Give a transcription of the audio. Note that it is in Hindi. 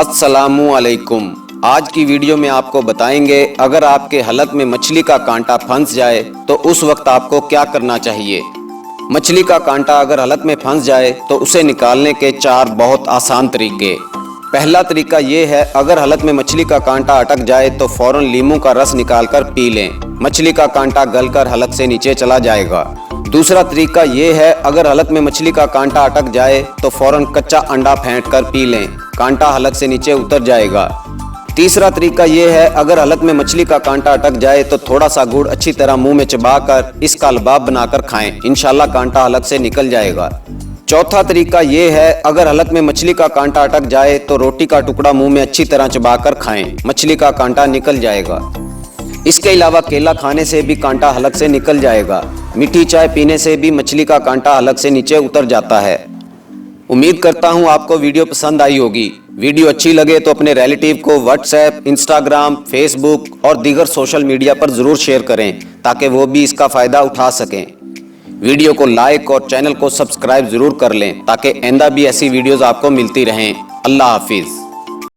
असलकुम आज की वीडियो में आपको बताएँगे, अगर आपके हलक में मछली का कांटा फंस जाए तो उस वक्त आपको क्या करना चाहिए? मछली का कांटा अगर हलक में फंस जाए तो उसे निकालने के चार बहुत आसान तरीके। पहला तरीका ये है, अगर हलक में मछली का कांटा अटक जाए तो फ़ौरन लीमू का रस निकालकर पी लें। मछली का कांटा गलकर हलक से नीचे चला जाएगा। दूसरा तरीका ये है, अगर हलक में मछली का कांटा अटक जाए तो फ़ौरन कच्चा अंडा फेंट कर पी लें। कांटा हलक से नीचे उतर जाएगा। तीसरा तरीका ये है, अगर हलक में मछली का कांटा अटक जाए तो थोड़ा सा गुड़ अच्छी तरह मुँह में चबाकर इसका लबाब बनाकर खाएँ। इनशाला कांटा हलक से निकल जाएगा। चौथा तरीका ये है, अगर हलक में मछली का कांटा अटक जाए तो रोटी का टुकड़ा मुँह में अच्छी तरह चबाकर खाएँ। मछली का कांटा निकल जाएगा। इसके अलावा केला खाने से भी कांटा हलक से निकल जाएगा। मीठी चाय पीने से भी मछली का कांटा अलग से नीचे उतर जाता है। उम्मीद करता हूँ आपको वीडियो पसंद आई होगी। वीडियो अच्छी लगे तो अपने रिलेटिव को व्हाट्सएप इंस्टाग्राम फेसबुक और दीगर सोशल मीडिया पर ज़रूर शेयर करें, ताकि वो भी इसका फ़ायदा उठा सकें। वीडियो को लाइक और चैनल को सब्सक्राइब ज़रूर कर लें, ताकि आइंदा भी ऐसी वीडियोज़ आपको मिलती रहें। अल्लाह हाफिज़।